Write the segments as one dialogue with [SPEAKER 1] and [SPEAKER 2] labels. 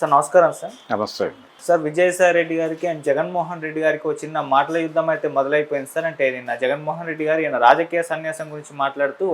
[SPEAKER 1] Sir నమస్కారం sir.
[SPEAKER 2] నమస్తే.
[SPEAKER 1] Sir Vijayasai Reddy గారికి అండ్ జగన్మోహన్ రెడ్డి గారికి చిన్న మాటల యుద్ధం అయితే మొదలైపోయింది సార్. అంటే నిన్న జగన్మోహన్ రెడ్డి గారు ఈయన రాజకీయ సన్యాసం గురించి మాట్లాడుతూ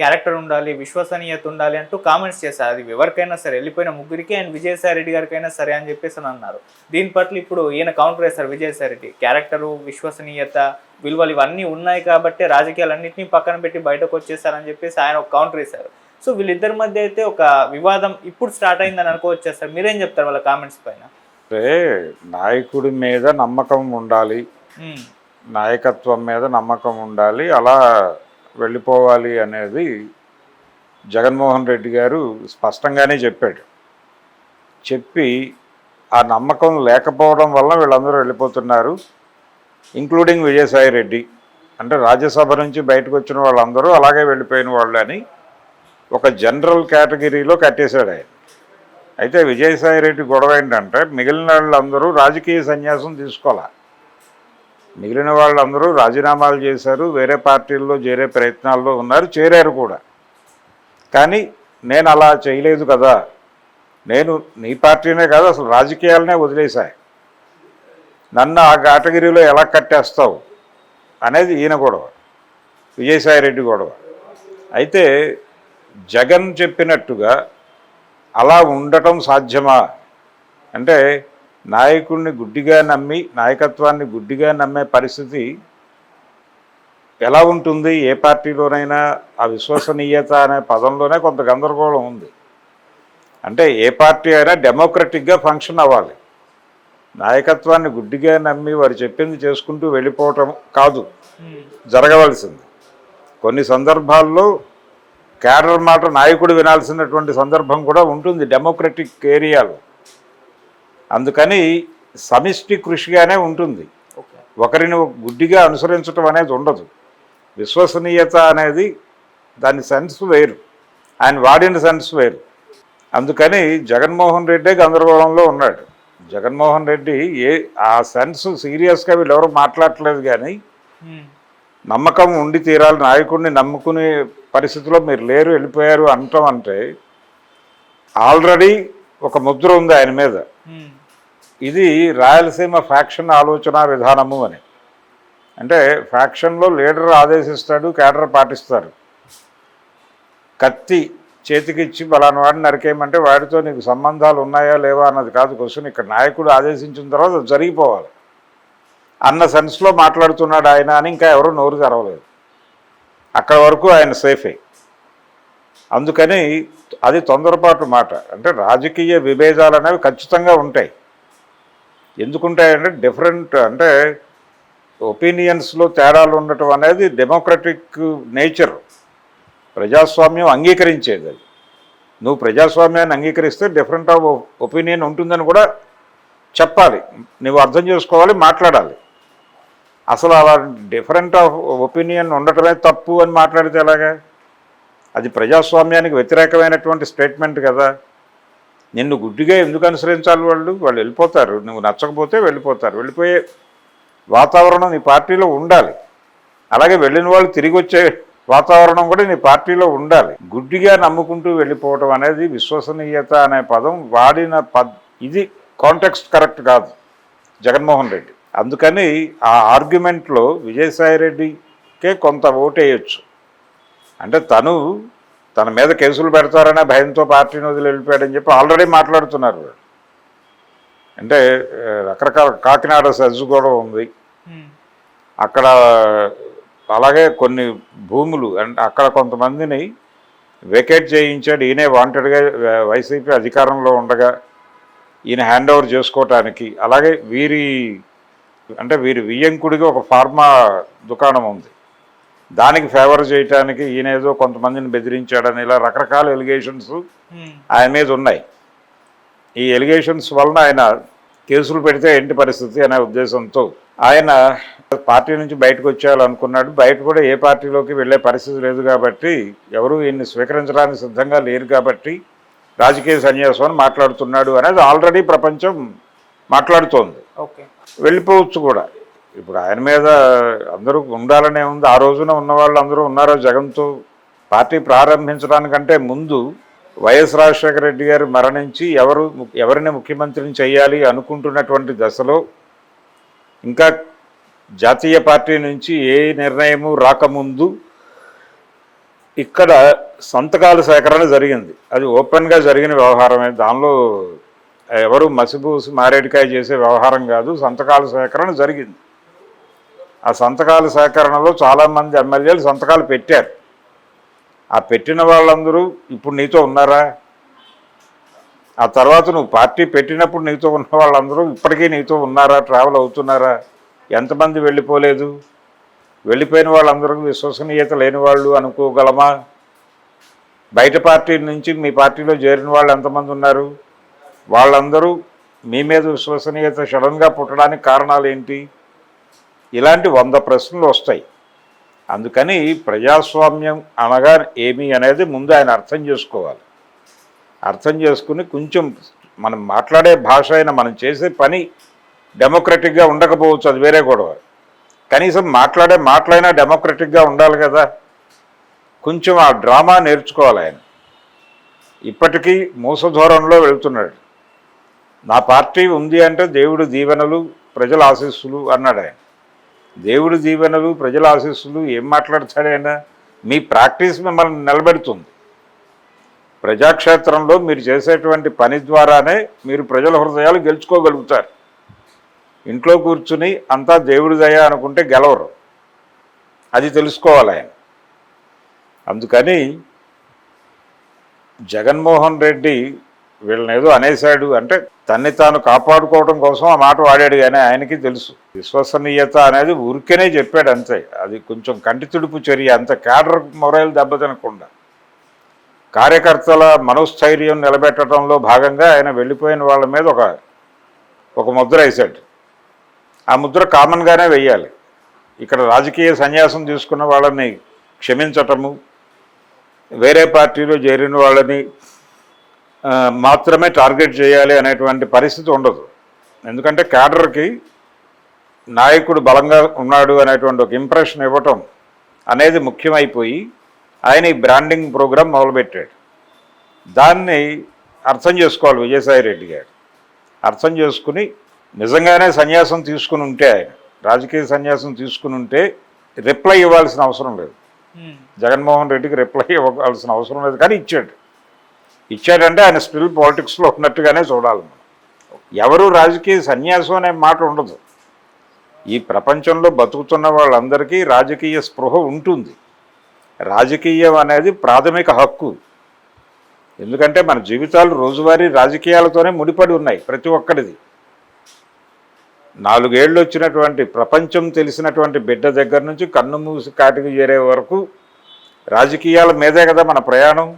[SPEAKER 1] క్యారెక్టర్ ఉండాలి విశ్వసనీయత ఉండాలి అంటూ కామెంట్స్ చేశారు. అది ఎవరికైనా సరే వెళ్ళిపోయిన ముగ్గురికి అండ్ విజయసాయి రెడ్డి గారికైనా సరే అని చెప్పేసి అని అన్నారు. దీని పట్ల ఇప్పుడు ఈయన కౌంటర్ వేశారు విజయసాయి రెడ్డి. క్యారెక్టరు విశ్వసనీయత విలువలు ఇవన్నీ ఉన్నాయి కాబట్టి రాజకీయాలన్నింటినీ పక్కన పెట్టి బయటకు వచ్చేసారని చెప్పేసి ఆయన ఒక కౌంటర్ వేశారు. సో వీళ్ళిద్దరి మధ్య అయితే ఒక వివాదం ఇప్పుడు స్టార్ట్ అయిందని అనుకోవచ్చు సార్? మీరేం చెప్తారు వాళ్ళ కామెంట్స్ పైన?
[SPEAKER 2] అంటే నాయకుడి మీద నమ్మకం ఉండాలి. నాయకత్వం మీద నమ్మకం ఉండాలి. అలా వెళ్ళిపోవాలి అనేది జగన్మోహన్ రెడ్డి గారు స్పష్టంగానే చెప్పాడు. చెప్పి ఆ నమ్మకం లేకపోవడం వల్ల వీళ్ళందరూ వెళ్ళిపోతున్నారు ఇంక్లూడింగ్ విజయసాయి రెడ్డి. అంటే రాజ్యసభ నుంచి బయటకు వచ్చిన వాళ్ళందరూ అలాగే వెళ్ళిపోయిన వాళ్ళు అని ఒక జనరల్ కేటగిరీలో కట్టేశాడు ఆయన. అయితే విజయసాయి రెడ్డి గొడవ ఏంటంటే మిగిలిన వాళ్ళందరూ రాజకీయ సన్యాసం తీసుకోవాలి? మిగిలిన వాళ్ళందరూ రాజీనామాలు చేశారు వేరే పార్టీల్లో చేరే ప్రయత్నాల్లో ఉన్నారు చేరారు కూడా. కానీ నేను అలా చేయలేదు కదా. నేను నీ పార్టీనే కాదు అసలు రాజకీయాలనే వదిలేశాయి నన్ను ఆ కేటగిరీలో ఎలా కట్టేస్తావు అనేది ఈయన గొడవ విజయసాయి రెడ్డి గొడవ. అయితే జగన్ చెప్పినట్టుగా అలా ఉండటం సాధ్యమా? అంటే నాయకుడిని గుడ్డిగా నమ్మి నాయకత్వాన్ని గుడ్డిగా నమ్మే పరిస్థితి ఎలా ఉంటుంది? ఏ పార్టీలోనైనా ఆ విశ్వసనీయత అనే పదంలోనే కొంత గందరగోళం ఉంది. అంటే ఏ పార్టీ అయినా డెమోక్రటిక్గా ఫంక్షన్ అవ్వాలి. నాయకత్వాన్ని గుడ్డిగా నమ్మి వారు చెప్పింది చేసుకుంటూ వెళ్ళిపోవటం కాదు. జరగవలసింది. కొన్ని సందర్భాల్లో క్యాడర్ మాట నాయకుడు వినాల్సినటువంటి సందర్భం కూడా ఉంటుంది డెమోక్రటిక్ ఏరియాలో. అందుకని సమిష్టి కృషిగానే ఉంటుంది. ఒకరిని గుడ్డిగా అనుసరించడం అనేది ఉండదు. విశ్వసనీయత అనేది దాని సెన్స్ వేరు. ఆయన వాడిన సెన్స్ వేరు. అందుకని జగన్మోహన్ రెడ్డే గందరగోళంలో ఉన్నాడు. జగన్మోహన్ రెడ్డి ఏ ఆ సెన్స్ సీరియస్గా వీళ్ళెవరూ మాట్లాడట్లేదు కానీ నమ్మకం ఉండి తీరాలి నాయకుడిని నమ్ముకునే పరిస్థితిలో మీరు లేరు వెళ్ళిపోయారు అనటం అంటే ఆల్రెడీ ఒక ముద్ర ఉంది ఆయన మీద. ఇది రాయలసీమ ఫ్యాక్షన్ ఆలోచన విధానము అని. అంటే ఫ్యాక్షన్లో లీడర్ ఆదేశిస్తాడు క్యాడర్ పాటిస్తారు. కత్తి చేతికిచ్చి బలాని వాడిని నరికేయమంటే వాడితో నీకు సంబంధాలు ఉన్నాయా లేవా అన్నది కాదు క్వశ్చన్. ఇక్కడ నాయకుడు ఆదేశించిన తర్వాత జరిగిపోవాలి. అన్న సెన్స్లో మాట్లాడుతున్నాడు ఆయన అని ఇంకా ఎవరు నోరు తెరవలేదు. అక్కడ వరకు ఆయన సేఫే. అందుకని అది తొందరపాటు మాట. అంటే రాజకీయ విభేదాలు అనేవి ఖచ్చితంగా ఉంటాయి. ఎందుకుంటాయంటే డిఫరెంట్ అంటే ఒపీనియన్స్లో తేడాలు ఉండటం అనేది డెమోక్రటిక్ నేచర్. ప్రజాస్వామ్యం అంగీకరించేది అది. నువ్వు ప్రజాస్వామ్యాన్ని అంగీకరిస్తే డిఫరెంట్ ఆఫ్ ఒపీనియన్ ఉంటుందని కూడా చెప్పాలి. నువ్వు అర్థం చేసుకోవాలి మాట్లాడాలి. అసలు అలా డిఫరెంట్ ఆఫ్ ఒపీనియన్ ఉండటమే తప్పు అని మాట్లాడితే ఎలాగా? అది ప్రజాస్వామ్యానికి వ్యతిరేకమైనటువంటి స్టేట్మెంట్ కదా. నిన్ను గుడ్డిగా ఎందుకు అనుసరించాలి వాళ్ళు? వాళ్ళు వెళ్ళిపోతారు. నువ్వు నచ్చకపోతే వెళ్ళిపోతారు. వెళ్ళిపోయే వాతావరణం నీ పార్టీలో ఉండాలి. అలాగే వెళ్ళిన వాళ్ళు తిరిగి వచ్చే వాతావరణం కూడా నీ పార్టీలో ఉండాలి. గుడ్డిగా నమ్ముకుంటూ వెళ్ళిపోవటం అనేది విశ్వసనీయత అనే పదం వాడిన పద్ ఇది కాంటెక్స్ట్ కరెక్ట్ కాదు. జగన్మోహన్ రెడ్డి. అందుకని ఆ ఆర్గ్యుమెంట్లో విజయసాయి రెడ్డికే కొంత ఓటేయచ్చు. అంటే తను తన మీద కేసులు పెడతారనే భయంతో పార్టీని వదిలి వెళ్ళిపోయాడని చెప్పి ఆల్రెడీ మాట్లాడుతున్నారు. అంటే రకరకాల కాకినాడ సజ్జు కూడా ఉంది. అక్కడ అలాగే కొన్ని భూములు అంటే అక్కడ కొంతమందిని వెకేట్ చేయించాడు. ఈయనే వాంటెడ్గా వైసీపీ అధికారంలో ఉండగా ఈయన హ్యాండ్ ఓవర్ చేసుకోవటానికి. అలాగే వీరి అంటే వీరి వియ్యంకుడికి ఒక ఫార్మా దుకాణం ఉంది. దానికి ఫేవర్ చేయటానికి ఈయన ఏదో కొంతమందిని బెదిరించాడని ఇలా రకరకాల ఎలిగేషన్స్ ఆయన మీద ఉన్నాయి. ఈ ఎలిగేషన్స్ వలన ఆయన కేసులు పెడితే ఏంటి పరిస్థితి అనే ఉద్దేశంతో ఆయన పార్టీ నుంచి బయటకు వచ్చేయాలనుకున్నాడు. బయట కూడా ఏ పార్టీలోకి వెళ్ళే పరిస్థితి లేదు కాబట్టి ఎవరు ఈయన్ని స్వీకరించడానికి సిద్ధంగా లేరు కాబట్టి రాజకీయ సన్యాసం అని మాట్లాడుతున్నాడు అనేది ఆల్రెడీ ప్రపంచం మాట్లాడుతోంది. వెళ్ళిపోవచ్చు కూడా. ఇప్పుడు ఆయన మీద అందరూ ఉండాలనే ఉంది. ఆ రోజున ఉన్న వాళ్ళు అందరూ ఉన్నారో జగన్తో? పార్టీ ప్రారంభించడానికంటే ముందు వైఎస్ రాజశేఖర రెడ్డి గారు మరణించి ఎవరు ఎవరిని ముఖ్యమంత్రిని చేయాలి అనుకుంటున్నటువంటి దశలో ఇంకా జాతీయ పార్టీ నుంచి ఏ నిర్ణయము రాకముందు ఇక్కడ సంతకాల సేకరణ జరిగింది. అది ఓపెన్గా జరిగిన వ్యవహారమే. దానిలో ఎవరు మసిబూసి మారేడుకాయ చేసే వ్యవహారం కాదు సంతకాల సేకరణ జరిగింది. ఆ సంతకాల సేకరణలో చాలామంది ఎమ్మెల్యేలు సంతకాలు పెట్టారు. ఆ పెట్టిన వాళ్ళందరూ ఇప్పుడు నీతో ఉన్నారా? ఆ తర్వాత నువ్వు పార్టీ పెట్టినప్పుడు నీతో ఉన్న వాళ్ళందరూ ఇప్పటికీ నీతో ఉన్నారా? ట్రావెల్ అవుతున్నారా? ఎంతమంది వెళ్ళిపోలేదు? వెళ్ళిపోయిన వాళ్ళందరూ విశ్వసనీయత లేని వాళ్ళు అనుకోగలమా? బయట పార్టీ నుంచి మీ పార్టీలో చేరిన వాళ్ళు ఎంతమంది ఉన్నారు? వాళ్ళందరూ మీ మీద విశ్వసనీయత సడన్గా పుట్టడానికి కారణాలు ఏంటి? ఇలాంటి వంద ప్రశ్నలు వస్తాయి. అందుకని ప్రజాస్వామ్యం అనగా ఏమి అనేది ముందు ఆయన అర్థం చేసుకోవాలి. అర్థం చేసుకుని కొంచెం మనం మాట్లాడే భాష అయినా మనం చేసే పని డెమోక్రటిక్గా ఉండకపోవచ్చు అది వేరే గొడవ. కనీసం మాట్లాడే మాటలైనా డెమోక్రటిక్గా ఉండాలి కదా. కొంచెం ఆ డ్రామా నేర్చుకోవాలి ఆయన. ఇప్పటికీ మూసధూరంలో వెళ్తున్నాడు. నా పార్టీ ఉంది అంటే దేవుడు దీవెనలు ప్రజల ఆశీస్సులు అన్నాడు ఆయన. దేవుడు దీవెనలు ప్రజల ఆశీస్సులు ఏం మాట్లాడతాడు ఆయన? మీ ప్రాక్టీస్ మిమ్మల్ని నిలబెడుతుంది. ప్రజాక్షేత్రంలో మీరు చేసేటువంటి పని ద్వారానే మీరు ప్రజల హృదయాలు గెలుచుకోగలుగుతారు. ఇంట్లో కూర్చుని అంతా దేవుడి దయ అనుకుంటే గెలవరు. అది తెలుసుకోవాలి ఆయన. అందుకని జగన్మోహన్ రెడ్డి వీళ్ళని ఏదో అనేశాడు. అంటే తన్ని తాను కాపాడుకోవడం కోసం ఆ మాట వాడాడు కానీ ఆయనకి తెలుసు. విశ్వసనీయత అనేది ఊరికేనే చెప్పాడు అంతే. అది కొంచెం కంటి తుడుపు చర్య అంత క్యాడర్ మొరైలు దెబ్బతినకుండా కార్యకర్తల మనోస్థైర్యం నిలబెట్టడంలో భాగంగా ఆయన వెళ్ళిపోయిన వాళ్ళ మీద ఒక ఒక ముద్ర వేశాడు. ఆ ముద్ర కామన్గానే వెయ్యాలి ఇక్కడ రాజకీయ సన్యాసం తీసుకున్న వాళ్ళని క్షమించటము వేరే పార్టీలో చేరిన వాళ్ళని మాత్రమే టార్గెట్ చేయాలి అనేటువంటి పరిస్థితి ఉండదు. ఎందుకంటే క్యాడర్కి నాయకుడు బలంగా ఉన్నాడు అనేటువంటి ఒక ఇంప్రెషన్ ఇవ్వటం అనేది ముఖ్యమైపోయి ఆయన ఈ బ్రాండింగ్ ప్రోగ్రాం మొదలుపెట్టాడు. దాన్ని అర్థం చేసుకోవాలి విజయసాయి రెడ్డి గారు. అర్థం చేసుకుని నిజంగానే సన్యాసం తీసుకుని ఉంటే ఆయన రాజకీయ సన్యాసం తీసుకుని ఉంటే రిప్లై ఇవ్వాల్సిన అవసరం లేదు. జగన్మోహన్ రెడ్డికి రిప్లై ఇవ్వాల్సిన అవసరం లేదు కానీ ఇచ్చాడు. ఇచ్చాడంటే ఆయన స్టిల్ పాలిటిక్స్లో ఉన్నట్టుగానే చూడాలి మనం. ఎవరు రాజకీయ సన్యాసం అనే మాట ఉండదు. ఈ ప్రపంచంలో బతుకుతున్న వాళ్ళందరికీ రాజకీయ స్పృహ ఉంటుంది. రాజకీయం అనేది ప్రాథమిక హక్కు. ఎందుకంటే మన జీవితాలు రోజువారీ రాజకీయాలతోనే ముడిపడి ఉన్నాయి ప్రతి ఒక్కరిది నాలుగేళ్ళు వచ్చినటువంటి ప్రపంచం తెలిసినటువంటి బిడ్డ దగ్గర నుంచి కన్ను మూసి కాటికి చేరే వరకు రాజకీయాల మీదే కదా మన ప్రయాణం.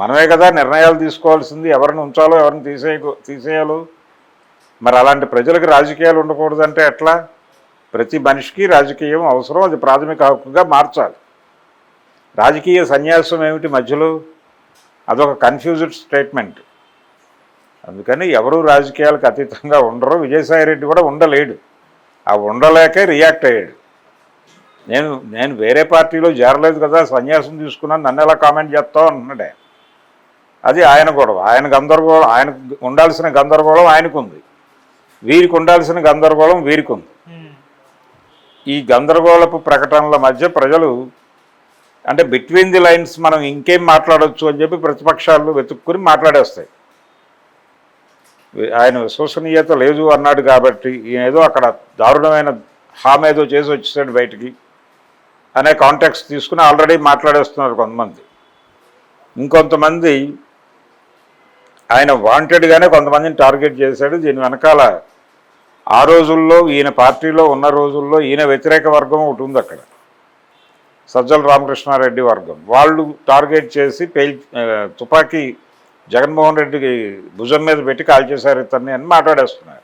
[SPEAKER 2] మనమే కదా నిర్ణయాలు తీసుకోవాల్సింది ఎవరిని ఉంచాలో ఎవరిని తీసేయ తీసేయాలో. మరి అలాంటి ప్రజలకు రాజకీయాలు ఉండకూడదంటే ఎట్లా? ప్రతి మనిషికి రాజకీయం అవసరం అది ప్రాథమిక హక్కుగా మార్చాలి. రాజకీయ సన్యాసం ఏమిటి మధ్యలో? అదొక కన్ఫ్యూజ్డ్ స్టేట్మెంట్ అందుకని ఎవరు రాజకీయాలకు అతీతంగా ఉండరు విజయసాయి రెడ్డి కూడా ఉండలేడు. ఆ ఉండలేకే రియాక్ట్ అయ్యాడు. నేను నేను వేరే పార్టీలో చేరలేదు కదా సన్యాసం తీసుకున్నాను నన్ను ఎలా కామెంట్ చేస్తావు? అంటున్నాడే అది ఆయన గొడవ. ఆయన గందరగోళం ఆయన ఉండాల్సిన గందరగోళం ఆయనకుంది. వీరికి ఉండాల్సిన గందరగోళం వీరికి ఉంది ఈ గందరగోళపు ప్రకటనల మధ్య ప్రజలు అంటే బిట్వీన్ ది లైన్స్ మనం ఇంకేం మాట్లాడొచ్చు అని చెప్పి ప్రతిపక్షాలు వెతుక్కుని మాట్లాడేస్తాయి. ఆయన విశ్వసనీయత లేదు అన్నాడు కాబట్టి ఈయన ఏదో అక్కడ దారుణమైన హామ్ ఏదో చేసి వచ్చేసాడు బయటికి అనే కాంటాక్ట్స్ తీసుకుని ఆల్రెడీ మాట్లాడేస్తున్నారు కొంతమంది. ఇంకొంతమంది ఆయన వాంటెడ్గానే కొంతమందిని టార్గెట్ చేశాడు. దీని వెనకాల ఆ రోజుల్లో ఈయన పార్టీలో ఉన్న రోజుల్లో ఈయన వ్యతిరేక వర్గం ఒకటి ఉంది అక్కడ. సజ్జల రామకృష్ణారెడ్డి వర్గం. వాళ్ళు టార్గెట్ చేసి పేల్ తుపాకీ జగన్మోహన్ రెడ్డికి భుజం మీద పెట్టి కాల్ చేశారు ఇతన్ని అని మాట్లాడేస్తున్నారు.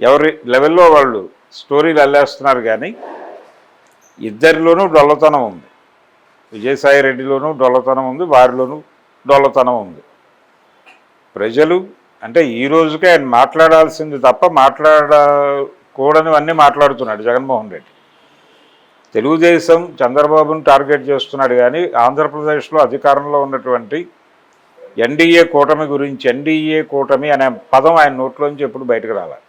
[SPEAKER 2] ఎవరి లెవెల్లో వాళ్ళు స్టోరీలు అల్లేస్తున్నారు కానీ ఇద్దరిలోనూ డొల్లతనం ఉంది. విజయసాయి రెడ్డిలోనూ డొల్లతనం ఉంది వారిలోనూ డొల్లతనం ఉంది. ప్రజలు అంటే ఈ రోజుకే ఆయన మాట్లాడాల్సింది తప్ప మాట్లాడకూడనివన్నీ మాట్లాడుతున్నాడు జగన్మోహన్ రెడ్డి. తెలుగుదేశం చంద్రబాబును టార్గెట్ చేస్తున్నాడు కానీ ఆంధ్రప్రదేశ్లో అధికారంలో ఉన్నటువంటి ఎన్డీఏ కూటమి గురించి ఎన్డీఏ కూటమి అనే పదం ఆయన నోట్లోంచి ఎప్పుడు బయటకు రావాలి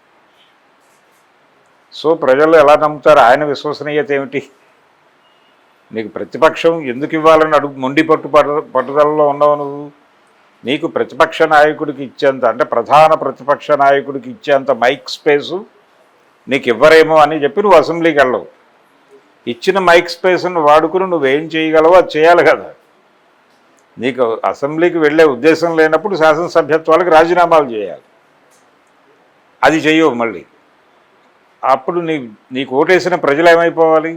[SPEAKER 2] సో ప్రజలు ఎలా నమ్ముతారు? ఆయన విశ్వసనీయత ఏమిటి? నీకు ప్రతిపక్షం ఎందుకు ఇవ్వాలని అడుగు మొండి పట్టు పట్టు పట్టుదలలో ఉన్నావు నువ్వు? నీకు ప్రతిపక్ష నాయకుడికి ఇచ్చేంత అంటే ప్రధాన ప్రతిపక్ష నాయకుడికి ఇచ్చేంత మైక్ స్పేసు నీకు ఇవ్వరేమో అని చెప్పి నువ్వు అసెంబ్లీకి వెళ్ళవు. ఇచ్చిన మైక్ స్పేస్ను వాడుకుని నువ్వేం చేయగలవో అది చేయాలి కదా. నీకు అసెంబ్లీకి వెళ్ళే ఉద్దేశం లేనప్పుడు శాసనసభ్యత్వాలకు రాజీనామాలు చేయాలి. అది చేయవు మళ్ళీ. అప్పుడు నీ నీకు ఓటేసిన ప్రజలు ఏమైపోవాలి?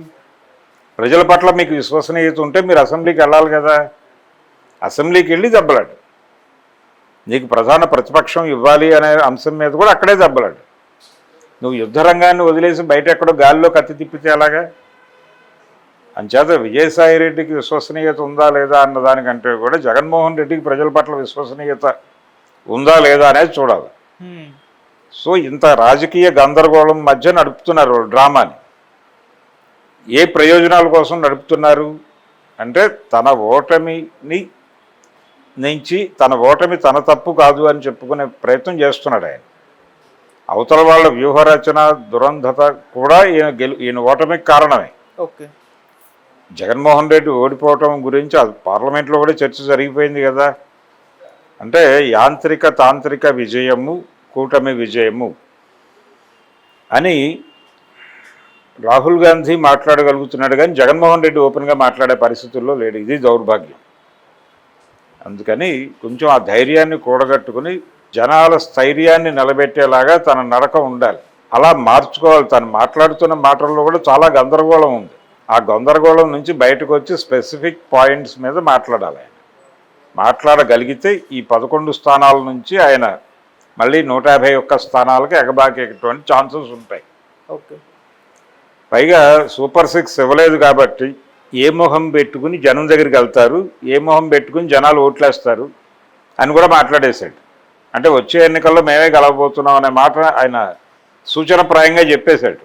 [SPEAKER 2] ప్రజల పట్ల మీకు విశ్వసనీయత ఉంటే మీరు అసెంబ్లీకి వెళ్ళాలి కదా. అసెంబ్లీకి వెళ్ళి దెబ్బలాడు. నీకు ప్రధాన ప్రతిపక్షం ఇవ్వాలి అనే అంశం మీద కూడా అక్కడే దెబ్బలాడు నువ్వు యుద్ధ రంగాన్ని వదిలేసి బయట ఎక్కడో గాలిలో కత్తి తిప్పితే ఎలాగా? అంచేత విజయసాయి రెడ్డికి విశ్వసనీయత ఉందా లేదా అన్న దానికంటే కూడా జగన్మోహన్ రెడ్డికి ప్రజల పట్ల విశ్వసనీయత ఉందా లేదా అనేది చూడాలి. సో ఇంత రాజకీయ గందరగోళం మధ్య నడుపుతున్నారు డ్రామాని. ఏ ప్రయోజనాల కోసం నడుపుతున్నారు? అంటే తన ఓటమిని నుంచి తన ఓటమి తన తప్పు కాదు అని చెప్పుకునే ప్రయత్నం చేస్తున్నాడు ఆయన. అవతల వాళ్ళ వ్యూహరచన దురంధత కూడా ఈయన గెలు ఈయన ఓటమికి కారణమే.
[SPEAKER 1] ఓకే.
[SPEAKER 2] జగన్మోహన్ రెడ్డి ఓడిపోవటం గురించి అది పార్లమెంట్లో కూడా చర్చ జరిగిపోయింది కదా. అంటే యాంత్రిక తాంత్రిక విజయము కూటమి విజయము అని రాహుల్ గాంధీ మాట్లాడగలుగుతున్నాడు కానీ జగన్మోహన్ రెడ్డి ఓపెన్గా మాట్లాడే పరిస్థితుల్లో లేడు. ఇది దౌర్భాగ్యం. అందుకని కొంచెం ఆ ధైర్యాన్ని కూడగట్టుకుని జనాల స్థైర్యాన్ని నిలబెట్టేలాగా తన నడక ఉండాలి. అలా మార్చుకోవాలి. తను మాట్లాడుతున్న మాటల్లో కూడా చాలా గందరగోళం ఉంది. ఆ గందరగోళం నుంచి బయటకు వచ్చి స్పెసిఫిక్ పాయింట్స్ మీద మాట్లాడాలి ఆయన. మాట్లాడగలిగితే ఈ పదకొండు స్థానాల నుంచి ఆయన మళ్ళీ నూట యాభై ఒక్క స్థానాలకు ఎగబాకేటువంటి ఛాన్సెస్ ఉంటాయి.
[SPEAKER 1] ఓకే.
[SPEAKER 2] పైగా సూపర్ సిక్స్ ఇవ్వలేదు కాబట్టి ఏ మొహం పెట్టుకుని జనం దగ్గరికి వెళ్తారు ఏ మొహం పెట్టుకుని జనాలు ఓట్లేస్తారు అని కూడా మాట్లాడేశాడు. అంటే వచ్చే ఎన్నికల్లో మేమే గెలవబోతున్నాం అనే మాట ఆయన సూచనప్రాయంగా చెప్పేశాడు.